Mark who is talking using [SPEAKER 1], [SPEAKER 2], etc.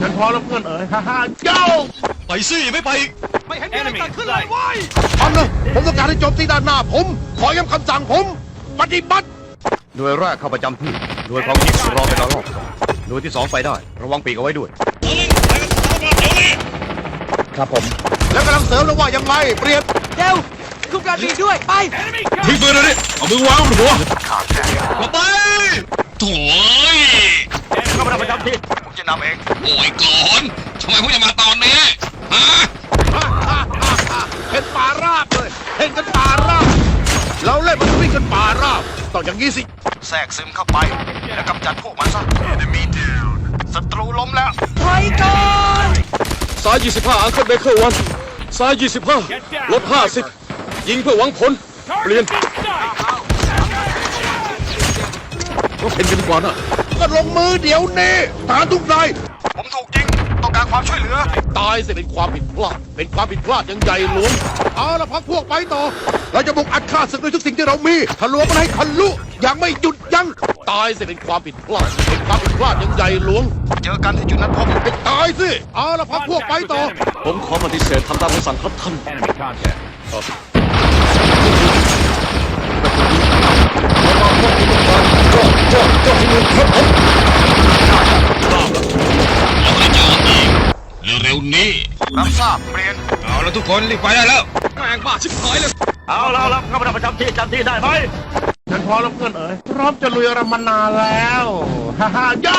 [SPEAKER 1] ฉันพอแล้วเพื่อนเอ๋ยฮ่าฮ่าเจ้า
[SPEAKER 2] ไปสิไม่ไปอีก
[SPEAKER 3] ไม่เห็นมีอะไรเกิดขึ้นเลยเว้ย
[SPEAKER 1] ทำเลยผมต้องการให้โจมตีด้านหน้าผม ขอย้ำคำสั่งผม ปฏิบัติ
[SPEAKER 4] หน่วยแรกเข้าประจำที่หน่วยของยิงรอเป็นระลอกสองหน่วยที่สองไปได้ ระวังปีกเอาไว้ด้วยครับผม
[SPEAKER 1] แล้วกำลังเสริมแล้วว่ายังไงเปลี่ยน
[SPEAKER 3] เร็วคุมการบีด้วยไป
[SPEAKER 2] ทิ้งปืนเลยดิเอามือวางบนหัวลงไปโถ่ย
[SPEAKER 4] เข้าประจำที่ ผมจะ นำเอง
[SPEAKER 2] โอ้ยก่อนทำไมผมจะมาตอนนี้ฮะ
[SPEAKER 1] ฮ่าฮ่าฮ่าฮ่าเห็นป่าราบเลย เห็นกันป่าราบ เราเล่นมันวิ่งกันป่าราบต้องอย่างนี้สิ
[SPEAKER 4] แทรกซึมเข้าไป แล้วกำจัดพวกมันซะศัตรูล้มแล้ว
[SPEAKER 3] ถอยก่อน
[SPEAKER 5] ซ้าย 25 อังเคิลเบเกอร์วันซ้าย 25 ลด 50 ยิงเพื่อหวังผล เปลี่ยนเราเห็นกันดีกว่านะ
[SPEAKER 1] ก็ลงมือเดี๋ยวนี้ทหารทุกนาย
[SPEAKER 4] ผมถูกยิงต้องการความช่วยเหลือ
[SPEAKER 1] ตายสิเป็นความผิดพลาด เป็นความผิดพลาดอยังใหญ่หลวง เอาละพักพวกไปต่อ เราจะบุกอัดฆ่าศึกด้วยทุกสิ่งที่เรามีทะลวงมันให้ทะลุยังไม่หยุดยั้ง ตายสิเป็นความผิดพลาด เป็นความผิดพลาดอยังใหญ่หลวง
[SPEAKER 4] เจอกันที่จุดนัดพบ
[SPEAKER 1] ไปตายสิ เอาละพักพวกไปต่อ
[SPEAKER 5] ผมขอปฏิเสธทำตามคำสั่งครับท่าน
[SPEAKER 2] นี้
[SPEAKER 4] รับทราบเปลี่ยน
[SPEAKER 2] เอาละทุกคนรีบไปได้แล้วแม่งบ้าชิบหายเลย
[SPEAKER 4] เอาแล้วรับข้าพเจ้าประจำที่จำที่ได้ไหม
[SPEAKER 1] ฉันพร้อมแล้วเพื่อนเอ๋ยพร้อมจะลุยรามนาแล้วฮ่าฮ่าโย่